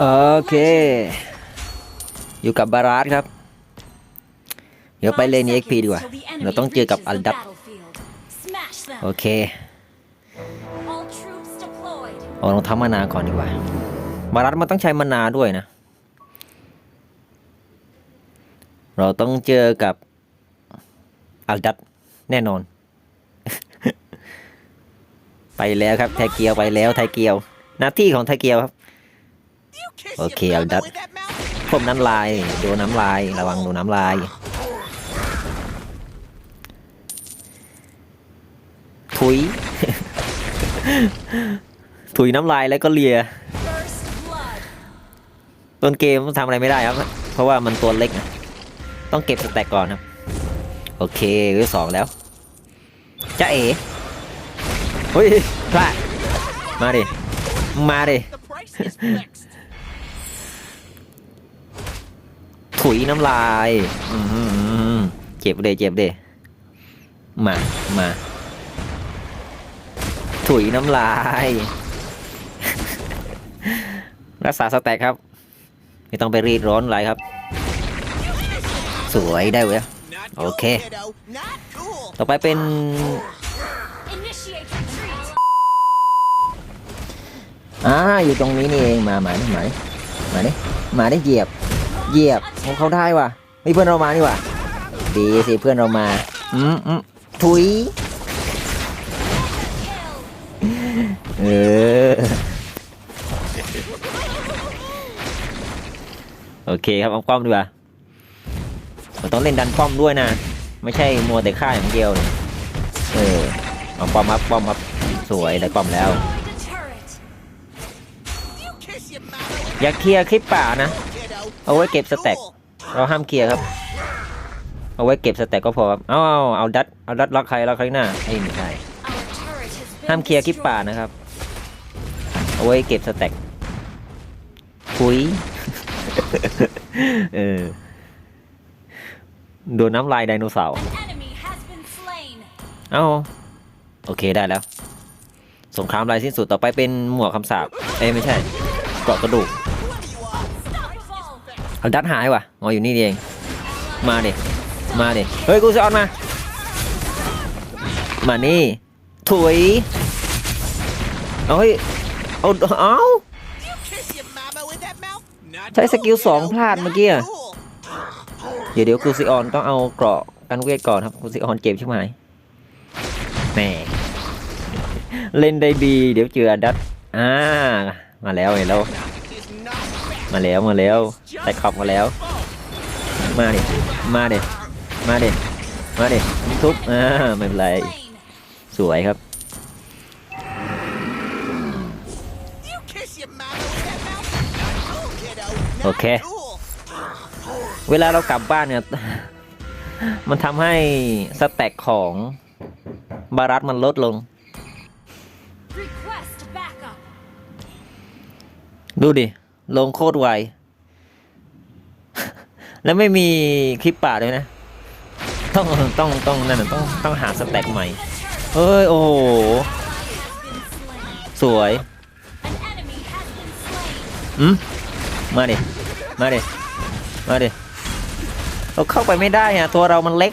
โอเค อยู่กับบาราสครับ เดี๋ยวไปเลนเอ็กพีดีกว่า เราต้องเจอกับอัลดับ โอเคเอาลองทำมานาก่อนดีกว่า บารัสมันต้องใช้มานาด้วยนะ เราต้องเจอกับอัลดับแน่นอน ไปแล้วครับไทเกียวไปแล้วไทเกียว หน้าที่ของไทเกียวครับ โอเคเอาดัดผมน้ำลายโดนน้ำลาย ระวังโดนน้ำลายถุยถุยน้ำลายแล้วก็เลียต้นเกมทำอะไรไม่ได้ครับ เพราะว่ามันตัวเล็กนะต้องเก็บสแต็กก่อนครับ โอเคเวลสองแล้วจ้าเอ๋เฮ้ยพลาดมาดิ มาดิ ถุยน้ำลายเจ็บเดเจ็บเดมา มา ถุยน้ำลาย รักษาสแต็กครับ ไม่ต้องไปรีดร้อนอะไรครับ สวยได้เว้ยโอเค ต่อไปเป็น อ่า อยู่ตรงนี้นี่เอง มา มาดิมาดิมาดิมาดิเหยียบ เหยียบของเขาได้ว่ะมีเพื่อนเรามานี่ว่ะดีสิเพื่อนเรามาอืมอืมถุยเออโอเคครับเอาป้อมดีกว่าเราต้องเล่นดันป้อมด้วยนะ ไม่ใช่มัวแต่ฆ่าอย่างเดียวเนี่ยเออเอาป้อมครับป้อมครับสวยได้ป้อมแล้ว อย่าเคลียร์คลิปป่านะ เอาไว้เก็บสแต็กเราห้ามเคลียร์ครับ เอาไว้เก็บสแต็กก็พอครับเอาเอาเอาดัดเอาดัดล็อกใครล็อกใครหน้าไอ้ไม่ใช่ห้ามเคลียร์คลิปป่านะครับ เอาไว้เก็บสแต็กคุยเออโดนน้ำลายไดโนเสาร์เอ้าโอเคได้แล้ว สงครามลายสิ้นสุดต่อไปเป็นหมวกคำสาปเอ้ยไม่ใช่เกาะกระดูก เอาดัดหายว่ะอ๋ออยู่นี่เอง มาเดิมาเดิเฮ้ยกูจะออนมา มานี่ถุยเอาเฮ้ยเอาเอาใช้สกิลสองพลาดเมื่อกี้อะเดี๋ยวเดี๋ยวกูซิออนต้องเอาเกราะกันเวทก่อนครับกูซิออนเจ็บใช่ไหมแหมเล่นได้ดี เดี๋ยวเจออันดัดอ่ามาแล้วเห็นแล้ว มาแล้วมาแล้วแต่ขอบมาแล้ว มาดิมาดิมาดิมาดิทุบอ่าไม่เป็นไร สวยครับโอเค เวลาเรากลับบ้านเนี่ย มันทำให้สแต็กของบารัสมันลดลง ดูดิ ลงโคตรไว แล้วไม่มีคลิปป่าด้วยนะ ต้องต้องต้องนั่นต้องต้องหาสแต็กใหม่ เอ้ย โอ้โห สวยอืมมาดิ มาดิ มาดิ เราเข้าไปไม่ได้อะตัวเรามันเล็ก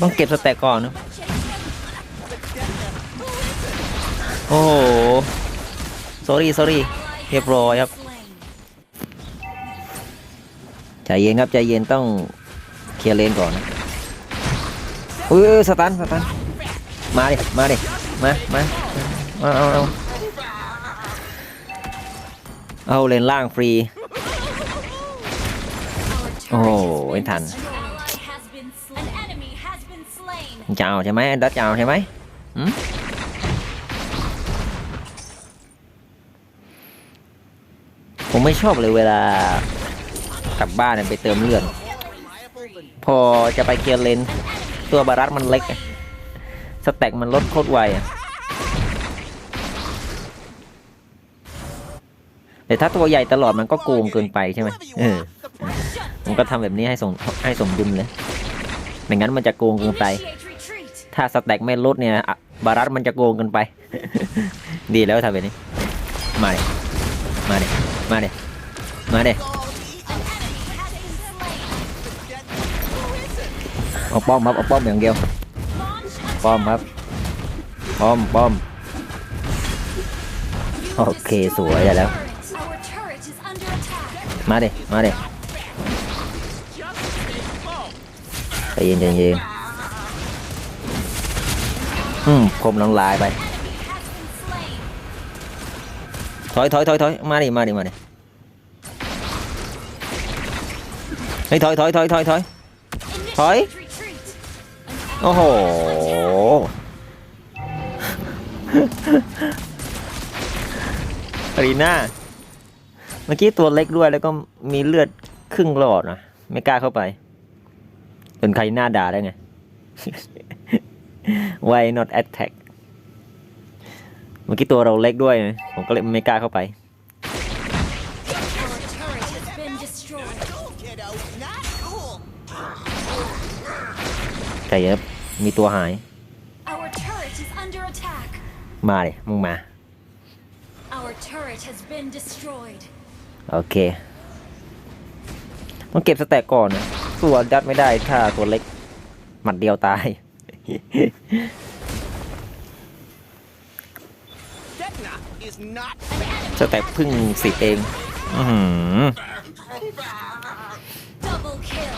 ต้องเก็บสแต็กก่อนนะโอ้โห sorry sorry เรียบร้อยครับใจเย็นครับใจเย็นต้องเคลียร์เลนก่อนนะอุ้ยสตันสตันมาดิมาดิมามาเอาเอาเอาเอาเลนล่างฟรี โอ้โหไม่ทันจะเอาใช่ไหมดัดจะเอาใช่ไหมหืม ผมไม่ชอบเลยเวลากลับบ้านไปเติมเลือดพอจะไปเคลียร์เลนตัวบารัสมันเล็ก สแต็กมันลดโคตรไวแต่ถ้าตัวใหญ่ตลอดมันก็โกงเกินไปใช่ไหมเออผมก็ทำแบบนี้ให้สมให้สมดุลเลยไม่งั้นมันจะโกงเกินไป ถ้าสแต็กไม่ลดเนี่ยบารัสมันจะโกงเกินไป ดีแล้วทำแบบนี้ มาดิมาดิ มาดิมาดิเอาป้อมครับเอาป้อมอย่างเดียวป้อมครับป้อมป้อมโอเคสวยแล้ว มาดิมาดิใจเย็นใจเย็นอืมคมน้องลายไป อยถอยถอยถอยมาดิมาดิมาดิเฮ้ยถอยถอยถอยถอยถอย Initiate retreat. โอ้โหรีน่าเมื่อกี้ตัวเล็กด้วยแล้วก็มีเลือดครึ่งหลอดนะไม่กล้าเข้าไปจนใครหน้าด่าได้ไง Why not attack เมื่อกี้ตัวเราเล็กด้วยนะผมก็เลยไม่กล้าเข้าไป Our turret has been destroyed. Kiddo, not cool. ใจเย็บมีตัวหาย Our turret is under attack. มาเลยมึงมา Our turret has been destroyed. โอเค ต้องเก็บสแต็กก่อนนะตัวยัดไม่ได้ถ้าตัวเล็ก หมัดเดียวตาย สแต็กพึ่งสิบเองอือหือ Double kill.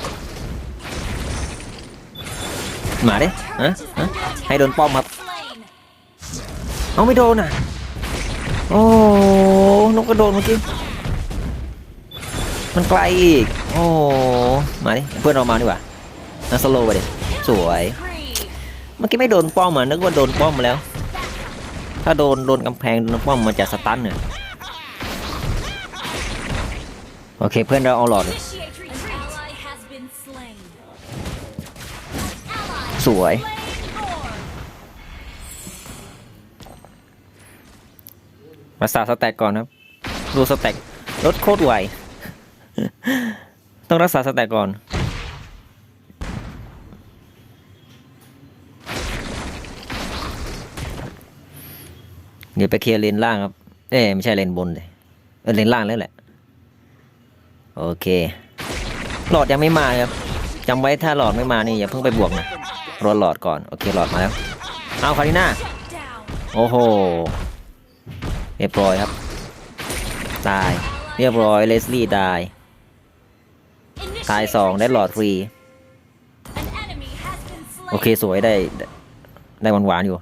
มาดิฮะฮะให้โดนป้อมครับเอาไม่โดนอะ โอ้นกกระโดดเมื่อกี้มันไกลอีก โอ้มาดิเพื่อนเรามาดีกว่านาสโลว์ไปดิสวย เมื่อกี้ไม่โดนป้อมอะนึกว่าโดนป้อมมาแล้ว ถ้าโดนโดนกำแพงโดนป้อมมันจะสตันเนี่ยโอเคเพื่อนเราเอาหลอด สวย slain Lord. รักษาสแต็กก่อนครับ ดูสแต็กลดโคตรไว ต้องรักษาสแต็กก่อน เดี๋ยวไปเคลียร์เลนล่างครับ เอ้ยไม่ใช่เลนบนเลยเออเลนล่างแล้วแหละ โอเค หลอดยังไม่มาครับจำไว้ถ้าหลอดไม่มานี่อย่าเพิ่งไปบวกนะรอหลอดก่อน โอเคหลอดมาแล้ว เอาคาริน่า Down. โอ้โห เรียบร้อยครับ ตาย เรียบร้อยเลสลี่ตาย Initiate ตายสองได้หลอดฟรี An enemy has been slain. โอเคสวยได้ ได้หวานหวานๆอยู่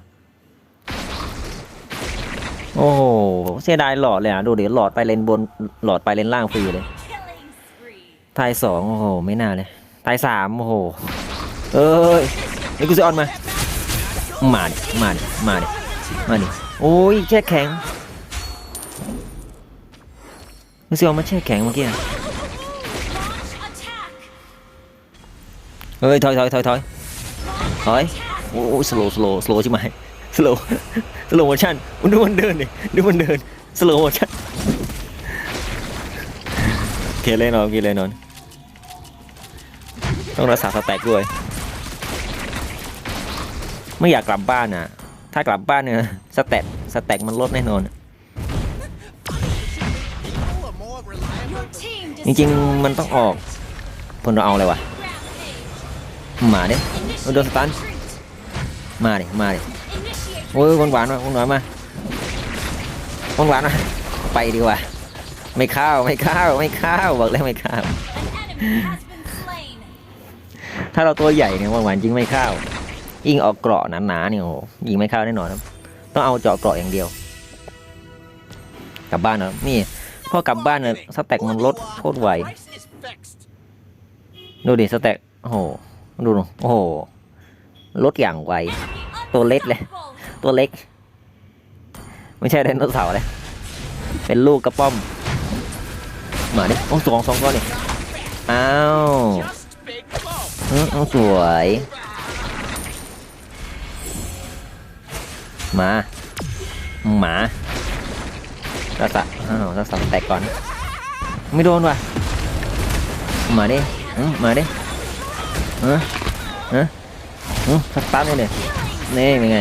โอ้โหเสียดายหลอดเลยอะ ดูเดี๋ยวหลอดไปเลนบนหลอดไปเลนล่างฟรีเลยตายสองโอ้โห ไม่น่าเลยตายสามโอ้โห เอ้ยนี่กูจะออนมา มาดิมาดิมาดิมาดิโอ้ยแช่แข็งกูจะออนมาแช่แข็งเมื่อกี้เฮ้ยถอยถอยถอยถอยถอยโอ้ยสโลสโลสโลใช่ไหม สโลสโลโมชั่นดูมันเดินดิดูมันเดินสโลโมชั่นเคเลยนอนเคเลยนอน ต้องรักษาสแต็กด้วย ไม่อยากกลับบ้านอะ ถ้ากลับบ้านเนี่ยสแต็กสแต็กมันลดแน่นอนจริงๆมันต้องออกพลเราเอาเลยวะมาดิโดนสตันมาดิมาดิ โอ้ยหวานหวานมาหวนหวานมาหวานหวานมาไปดีกว่า ไม่เข้าวไม่เข้าวไม่เข้าวบอกแล้วไม่เข้าวถ้าเราตัวใหญ่เนี่ยหวานหวานจริงไม่เข้าวยิงออกเกราะหนาๆเนี่ยโอ้ยิงไม่เข้าแน่นอนครับต้องเอาเจาะเกราะอย่างเดียว กลับบ้านนะนี่พอกลับบ้านเนี่ยสแต็กมันลดโคตรไวดูดิสแต็กโอ้โหดูดิโอ้โหลดอย่างไวตัวเล็กเลย ตัวเล็ก ไม่ใช่ไดโนเสาร์เลยเป็นลูกกระป้อมมาดิโอ้สองสองก้อนนี่อ้าวอืมสวย มาหมารักษาอ้าวรักษาแตกก่อน ไม่โดนว่ะมาดิอืมมาดิเออเอออืมสตันเลยเนี่ยนี่เป็นไง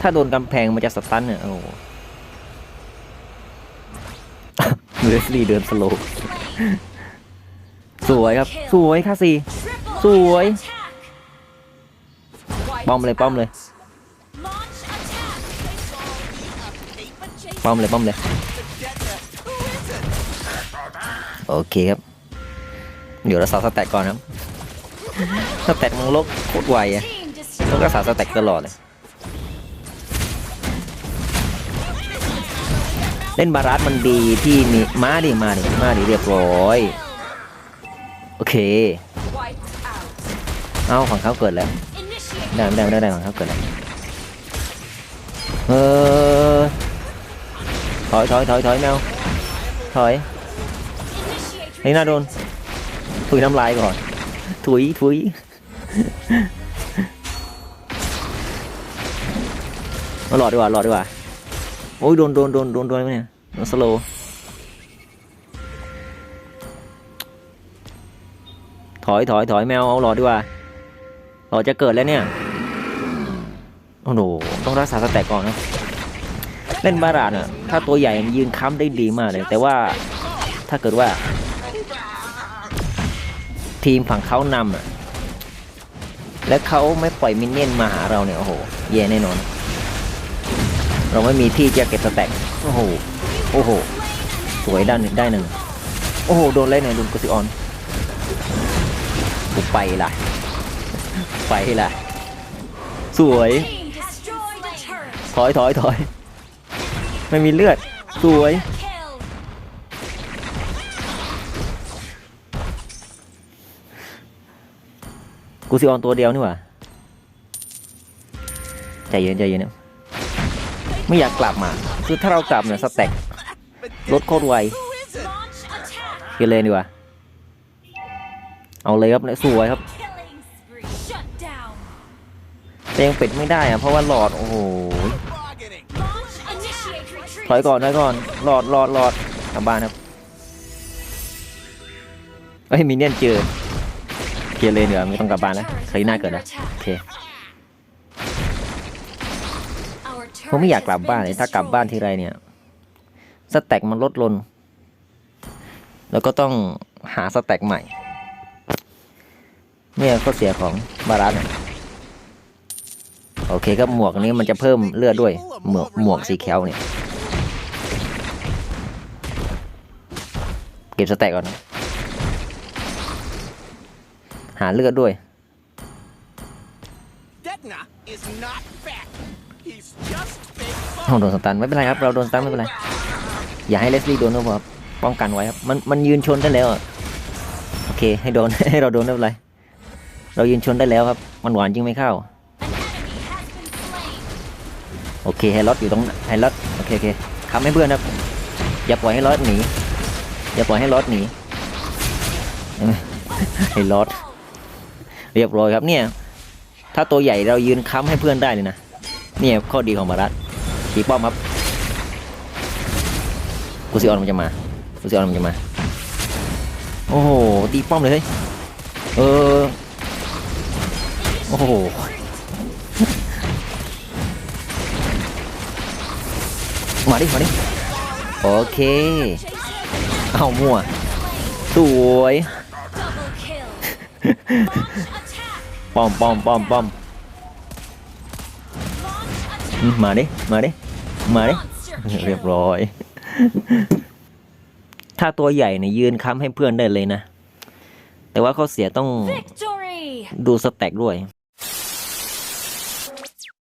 ถ้าโดนกำแพงมันจะสตันเนี่ยโอ้โหเลสลี่เดินสโลว์สวยครับ สวยค่ะสีสวย ป้อมเลยป้อมเลย ป้อมเลยป้อมเลย โอเคครับ เดี๋ยวเราสาวสแต็กก่อนครับ สแต็กมึงลกโคตรไวอะ team ต้องรักษาสแต็กตลอดเลย เล่นบารัสมันดีที่มีมาดิมาดิมาดิเรียบร้อย โอเค เอาของเขาเกิดแล้วได้ได้ได้ได้ของเขาเกิดแล้วเออถอยถอยถอยถอยแมวถอย initiate ไอ้หน้าโดนถุยน้ำลายก่อนถุยถุยมาหลอดดีกว่าหลอดดีกว่า โอ้ยโดนโดนโดนโดนโดนไหมเนี่ยโดนสโลถอยถอยถอยแมวเอาหลอดดีกว่าหลอดจะเกิดแล้วเนี่ยโอ้โหต้องรักษาสแต็กก่อนนะเล่นบาราดอะถ้าตัวใหญ่ยืนค้ำได้ดีมากเลย แต่ว่าถ้าเกิดว่า ทีมฝั่งเขานำอะและเขาไม่ปล่อยมินเนี่ยนมาหาเราเนี่ยโอ้โหแย่แน่นอน เราไม่มีที่จะเก็บสแต็กโอ้โห โอ้โห สวยด้านหนึ่งได้หนึ่ง โอ้โห โดนเล่นเนี่ยโดนกุซิออนกูไปล่ะ ไปล่ะ สวย ถอยถอยถอย ไม่มีเลือด สวย กูซิออนตัวเดียวนี่หว่า ใจเย็นใจเย็นนะ ไม่อยากกลับมา คือถ้าเรากลับเนี่ยสแต็กรถโคตรไวเกเลยดีกว่า เอาเลยครับเนี่ยสวยครับแต่ยังปิดไม่ได้อะเพราะว่าหลอด โอ้โหถอยก่อนถอยก่อนหลอดหลอดหลอดกลับบ้านครับเฮ้ยมีเนี่ยนเจอเกียร์เลยเดี๋ยวาไม่ต้องกลับบ้านแล้วคลีน่าเกิดแล้วโอเค ผมไม่อยากกลับบ้านเลยถ้ากลับบ้านที destroyed. ไรเนี่ย สแต็กมันลดลนแล้วก็ต้องหาสแต็กใหม่ เนี่ยข้อเสียของบารัสโอเคครับหมวกอันนี้มันจะเพิ่มเลือดด้วย หมวกหมวกสีเขียวเนี่ย เก็บสแต็กก่อนนะหาเลือดด้วย เอาโดนสตันไม่เป็นไรครับเราโดนสตันไม่เป็นไรอย่าให้เลสลี่โดนก็พอครับป้องกันไว้ครับมันมันยืนชนได้แล้วโอเคให้โดนให้เราโดนไม่เป็นไรเรายืนชนได้แล้วครับ มันหวานจริงไม่เข้าโอเคไฮรอดอยู่ตรงไฮรอดโอเคโอเคทำให้เพื่อนครับอย่าปล่อยให้รอดหนีอย่าปล่อยให้รอดหนีไหมให้รอดเรียบร้อยครับเนี่ย ถ้าตัวใหญ่เรายืนค้ำให้เพื่อนได้เลยนะ เนี่ยข้อดีของบารัสตีป้อมครับกูซิออนมันจะมากูซิออนมันจะมา โอ้โหตีป้อมเลยเออโอ้โหมาดิมาดิโอเค เอามั่วสวยป้อมป้อมป้อมป้อม ม attack. มาดิมาดิมาดิ Monster เรียบ kill. ร้อย ถ้าตัวใหญ่เนี่ยยืนค้ำให้เพื่อนได้เลยนะ แต่ว่าข้อเสียต้อง Victory. ดูสแต็กด้วย